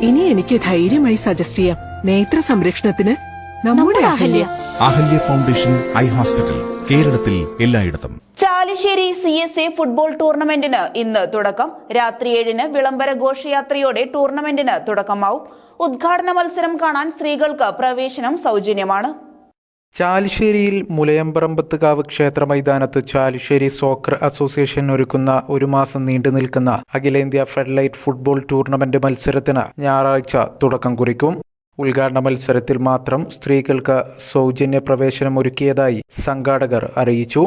ഇനി എനിക്ക് ധൈര്യമായി സജസ്റ്റ് ചെയ്യാം. നേത്ര സംരക്ഷണത്തിന് നമ്മുടെ Ahalya. Ahalya foundation eye hospital കേരളത്തിൽ എല്ലായിടത്തും. Chalissery C S A football ടൂർണമെന്റിന് ഇന്ന് തുടക്കം. രാത്രി ഏഴിന് വിളംബര ഘോഷയാത്രയോടെ ടൂർണമെന്റിന് തുടക്കമാവും. ഉദ്ഘാടന മത്സരം കാണാൻ സ്ത്രീകൾക്ക് പ്രവേശനം സൗജന്യമാണ്. ചാലിശ്ശേരിയിൽ മുലയമ്പറമ്പത്തുകാവ് ക്ഷേത്ര മൈതാനത്ത് ചാലിശ്ശേരി സോക്കർ അസോസിയേഷൻ ഒരുക്കുന്ന ഒരു മാസം നീണ്ടു നിൽക്കുന്ന അഖിലേന്ത്യാ ഫെഡ്ലൈറ്റ് ഫുട്ബോൾ ടൂർണമെന്റ് മത്സരത്തിന് ഞായറാഴ്ച തുടക്കം കുറിക്കും. ഉദ്ഘാടന മത്സരത്തിൽ മാത്രം സ്ത്രീകൾക്ക് സൗജന്യ പ്രവേശനം ഒരുക്കിയതായി സംഘാടകർ അറിയിച്ചു.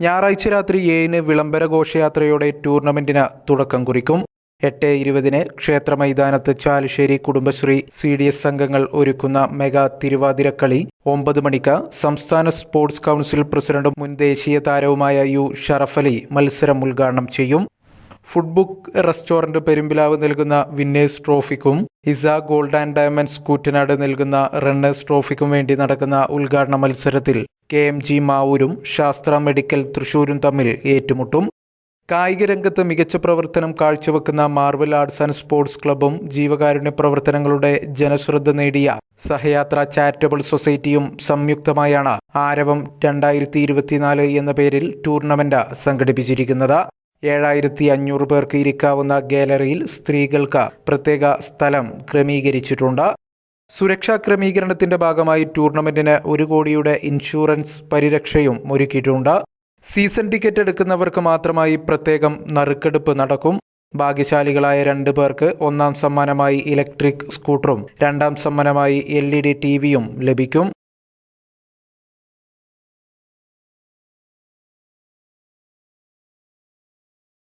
ഞായറാഴ്ച രാത്രി ഏഴിന് വിളംബര ഘോഷയാത്രയോടെ ടൂർണമെന്റിന് തുടക്കം കുറിക്കും. എട്ട് ഇരുപതിന് ക്ഷേത്ര മൈതാനത്ത് Chalissery Kudumbashree C D S സംഘങ്ങൾ ഒരുക്കുന്ന മെഗാ തിരുവാതിരക്കളി ഒമ്പത് മണിക്ക് സംസ്ഥാന സ്പോർട്സ് കൗൺസിൽ പ്രസിഡന്റും മുൻ ദേശീയ താരവുമായ യു ഷറഫലി മത്സരം ഉദ്ഘാടനം ചെയ്യും. ഫുഡ്ബുക്ക് റെസ്റ്റോറന്റ് പെരുമ്പിലാവ് നൽകുന്ന winners ട്രോഫിക്കും Isa gold and diamonds Koottanad നൽകുന്ന റണ്ണേഴ്സ് ട്രോഫിക്കും വേണ്ടി നടക്കുന്ന ഉദ്ഘാടന മത്സരത്തിൽ കെ എം ജി മാവൂരും ശാസ്ത്ര മെഡിക്കൽ തൃശൂരും തമ്മിൽ ഏറ്റുമുട്ടും. കായിക രംഗത്ത് മികച്ച പ്രവർത്തനം കാഴ്ചവെക്കുന്ന മാർവൽ ആർട്സ് ആൻഡ് സ്പോർട്സ് ക്ലബും ജീവകാരുണ്യ പ്രവർത്തനങ്ങളുടെ ജനശ്രദ്ധ നേടിയ സഹയാത്ര ചാരിറ്റബിൾ സൊസൈറ്റിയും സംയുക്തമായാണ് ആരവം രണ്ടായിരത്തി ഇരുപത്തിനാല് എന്ന പേരിൽ ടൂർണമെന്റ് സംഘടിപ്പിച്ചിരിക്കുന്നത്. ഏഴായിരത്തി അഞ്ഞൂറ് പേർക്ക് ഇരിക്കാവുന്ന ഗാലറിയിൽ സ്ത്രീകൾക്ക് പ്രത്യേക സ്ഥലം ക്രമീകരിച്ചിട്ടുണ്ട്. സുരക്ഷാ ക്രമീകരണത്തിന്റെ ഭാഗമായി ടൂർണമെന്റിന് ഒരു കോടിയുടെ ഇൻഷുറൻസ് പരിരക്ഷയും ഒരുക്കിയിട്ടുണ്ട്. സീസൺ ടിക്കറ്റ് എടുക്കുന്നവർക്ക് മാത്രമായി പ്രത്യേകം നറുക്കെടുപ്പ് നടക്കും. ഭാഗ്യശാലികളായ രണ്ട് പേർക്ക് ഒന്നാം സമ്മാനമായി ഇലക്ട്രിക് സ്കൂട്ടറും രണ്ടാം സമ്മാനമായി എൽ ഇ ഡി ടി വിയും ലഭിക്കും.